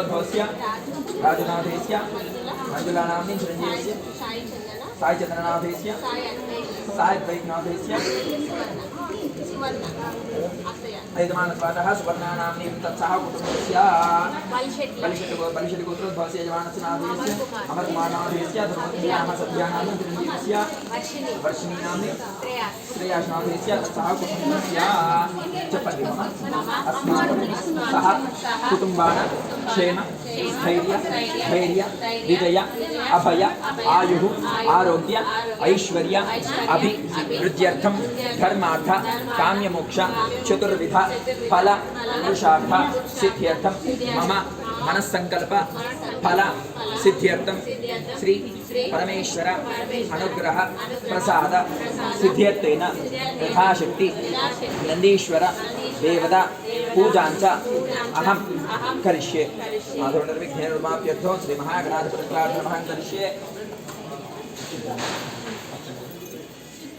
भगवद्भवस्य राजुनाथेस्य मञ्जुलानाम्नि चिरञ्जीवस्य सायचन्द्रनाथेस्य सायद्वैकनाथेस्य यजमानस्वादः सुवर्णानाम्नि तत्सः कुटुम्बस्य बलिषट्गोत्रोद्भवस्य यजमानस्य नाथेस्य अमरकुमारनाथेस्य धर्मसभ्यानाम्नि चिरञ्जीवस्य वर्षिणीनाम्नि श्रेयासनाथेस्य तत्सः कुटुम्बस्य अस्माकं सह कुटुम्बान क्षेम स्थैर्य धैर्य विजय अभय आयुः आरोग्य ऐश्वर्य अभिवृद्ध्यर्थं धर्मार्थ काम्यमोक्ष चतुर्विध फल पुरुषार्थ सिद्ध्यर्थं मम మనస్సంకల్ప ఫల సిద్ధ్యర్థం శ్రీ పరమేశ్వర అనుగ్రహ ప్రసాద సిద్ధ్యర్థైన యథాశక్తి నందీశ్వర దేవత పూజాంచ అహం కరిష్యే. మాధవ నిర్విఘ్న నిర్మాప్యర్థం శ్రీ మహాగణాధిపతి ప్రార్థన కరిష్యే.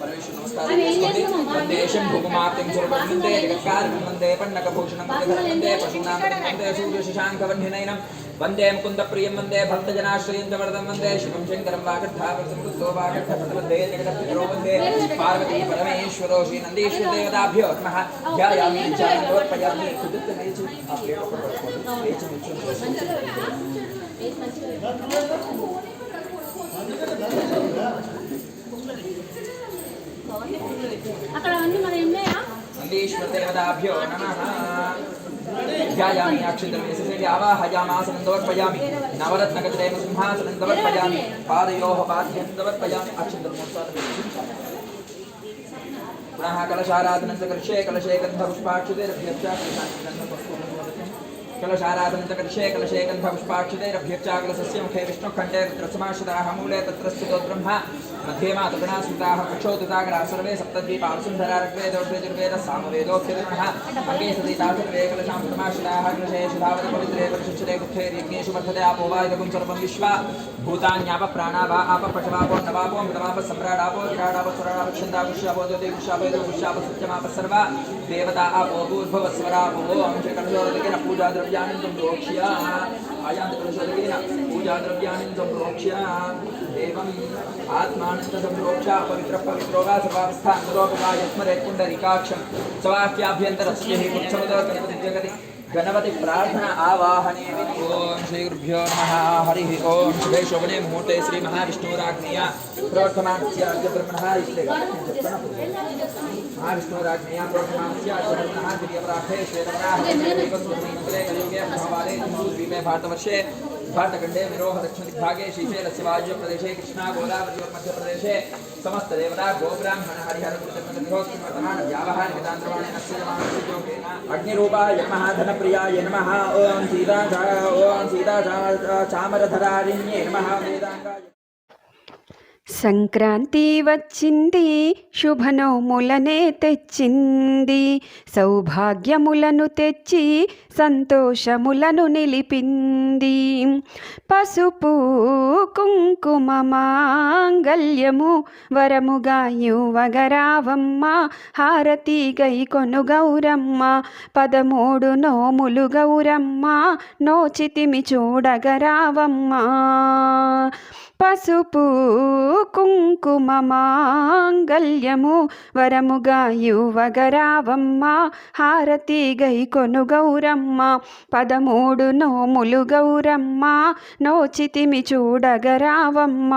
नमस्ते वन्दे शम्भुकुमार्तिं सर्वं वन्दे जगत्कारणं वन्दे पन्नकभूषणं वन्दे वन्दे पशूनां वन्दे सूर्यशशाङ्कवह्निनयनं वन्दे मुकुन्दप्रियं वन्दे भक्तजनाश्रयं च वरदं वन्दे शिवं शङ्करं वागड्धावसमृद्धो वागड्धपदवन्दे जगदपितरो वन्दे पार्वती परमेश्वरो श्रीनन्दीश्वरदेवताभ्यो नमः ध्यायामि ध्यानोत्पयामि कुदुत्तमेचु ఆ ప్లేట్ ఒకటి పట్టుకోండి లేచి నిల్చోండి. అక్కడ అన్ని మన ఎన్నయ్యా నందీశ్వరదేవతాభ్యో నమః ध्यायामि अक्षिन्द्रमेशसेवि आवाहयामासनं समर्पयामि नवरत्नगजरेण सिंहासनं समर्पयामि पादयोः पाद्यं समर्पयामि अक्षिन्द्रमोत्सादं पुनः कलशाराधनं च करिष्ये कलशे गन्धपुष्पाक्षितेरभ्यश्च कलशाराधनं च करिष्ये कलशे गन्धपुष्पाक्षितेरभ्यश्च कलशस्य मुखे विष्णुखण्डे तत्र समाश्रिताः मूले तत्र स्थितो ब्रह्म मध्ये मातृगणा स्मृताः पक्षोदिताग्राः सर्वे सप्तद्वीपालसुन्धरार्ग्वे दोषेजुर्वेदः सामवेदोऽभ्यर्मणः अङ्गे सदिता सर्वे कलशां समाश्रिताः कलशे यज्ञेषु वर्धते आपो वा सर्वं विश्वा। भूतान्याप प्राणा वा आप पशवापो नवापो मृतमाप सम्राडापो विराडापो सुराडापो छन्दापुष्यापो सत्यमाप सर्वा। देवता आपो भूर्भुवस्वरापो। श्रीकलशोदकेन पूजाद्रव्याणि त्वं प्रोक्ष्य आयान्तकलशोदकेन पूजाद्रव्याणि त्वं प्रोक्ष्य एवम् आत्मानन्द सम्प्रोक्ष पवित्रः पवित्रो वा सर्वावस्थान्तरोपगा यस्मरेत् पुण्डरीकाक्षं सवाक्याभ्यन्तरस्य हि पुच्छमदो गणपति जगति गणपति गणपतिप्रार्थना आवाहने ॐ श्रीगुरुभ्यो नमः हरिः ॐ शुभे शोभने मुहूर्ते श्रीमहाविष्णुराज्ञया प्रोक्तमास्याद्यब्रह्मणः महाविष्णुराज्ञया प्रोक्तमास्याद्यब्रह्मणः श्रियप्राप्ते श्वेतपराहे कलियुगे महावाले हिन्दुद्वीपे भारतवर्षे भारतखण्डे विरोह दक्षिणदिग्भागे श्रीशैलस्य वायुप्रदेशे कृष्णा गोदावरीयोर्मध्यप्रदेशे समस्तदेवता गोब्राह्मण हरिहरपुरजन्मगृहोत्सवतः व्यावहार नितान्द्रवाणेन सृजमानस्य योगेन अग्निरूपाय नमः धनप्रियाय नमः ॐ सीता ॐ सीता चामरधरारिण्ये नमः वेदाङ्गाय సంక్రాంతి వచ్చింది శుభనోములనే తెచ్చింది సౌభాగ్యములను తెచ్చి సంతోషములను నిలిపింది. పసుపు కుంకుమ మాంగల్యము వరముగా యువగరావమ్మ హారతి గై కొను గౌరమ్మ పదమూడు నోములు గౌరమ్మ నోచితిమి చూడగరావమ్మ. పసుపు కుంకుమ మాంగల్యము వరముగా యువగరావమ్మ హారతి గై కొను గౌరమ్మ పదమూడు నోములు గౌరమ్మ నోచితిమి చూడగరావమ్మ.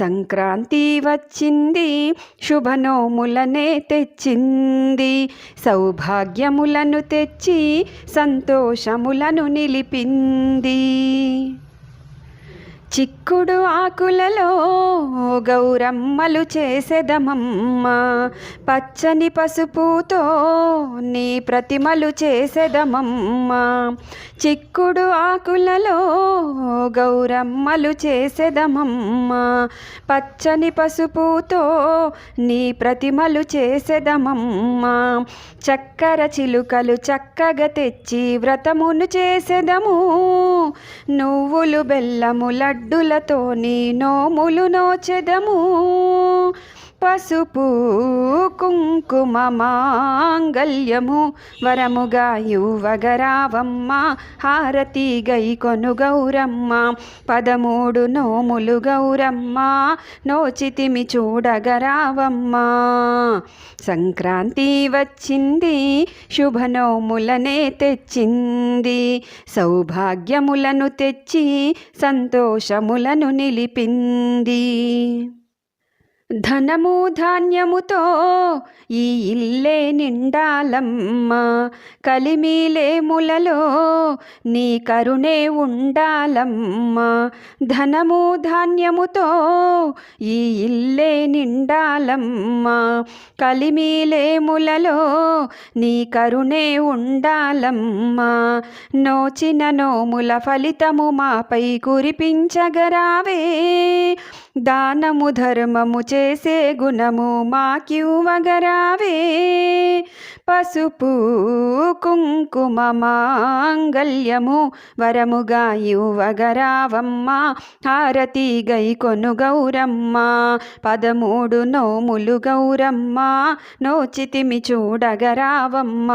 సంక్రాంతి వచ్చింది శుభనోములనే తెచ్చింది సౌభాగ్యములను తెచ్చి సంతోషములను నిలిపింది. చిక్కుడు ఆకులలో గౌరమ్మలు చేసెదమమ్మ. పచ్చని పసుపుతో నీ ప్రతిమలు చేసెదమమ్మ. చిక్కుడు ఆకులలో గౌరమ్మలు చేసెదమమ్మ. పచ్చని పసుపుతో నీ ప్రతిమలు చేసెదమమ్మ. చక్కర చిలుకలు చక్కగా తెచ్చి వ్రతమును చేసెదము. నువ్వులు బెల్లము లడ్డులతో నీ నోములు నోచెదము పసుపు కుంకుమ మాంగల్యము వరముగా యువగరావమ్మ హారతి గై కొను గౌరమ్మ పదమూడు నోములు గౌరమ్మ నోచితిమి చూడగరావమ్మ. సంక్రాంతి వచ్చింది శుభనోములనే తెచ్చింది సౌభాగ్యములను తెచ్చి సంతోషములను నిలిపింది. ధనము ధాన్యముతో ఈ ఇల్లే నిండాలమ్మ. కలిమిలేములలో నీ కరుణే ఉండాలమ్మ. ధనము ధాన్యముతో ఈ ఇల్లే నిండాలమ్మ. కలిమిలేములలో నీ కరుణే ఉండాలమ్మ. నోచిన నోముల ఫలితము మాపై కురిపించగరావే. దానము ధర్మము చేసే గుణము మాకివ్వగరావే. పసుపు కుంకుమ మాంగల్యము వరముగా యువగరావమ్మ హారతి గై కొను గౌరమ్మ పదమూడు నోములు గౌరమ్మ నోచితిమి చూడగరావమ్మ.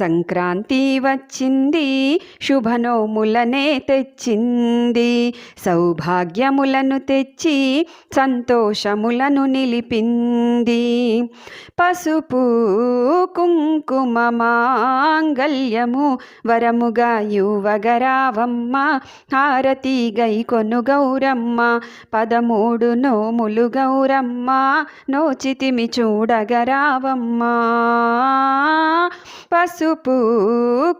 సంక్రాంతి వచ్చింది శుభనోములనే తెచ్చింది సౌభాగ్యములను తెచ్చి సంతోషములను నిలిపింది. పసుపు కుంకుమ మాంగల్యము వరముగా యువగరావమ్మ హారతి గై కొను గౌరమ్మ పదమూడు నోములు గౌరమ్మ నోచితిమి చూడగరావమ్మ. పసుపు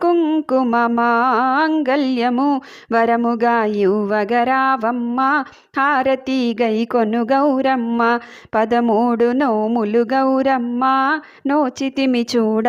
కుంకుమ మాంగల్యము వరముగా యువగరావమ్మ హారతి గై కొను గౌరమ్మ పదమూడు నోములు గౌరమ్మ నోచితిమి చూడ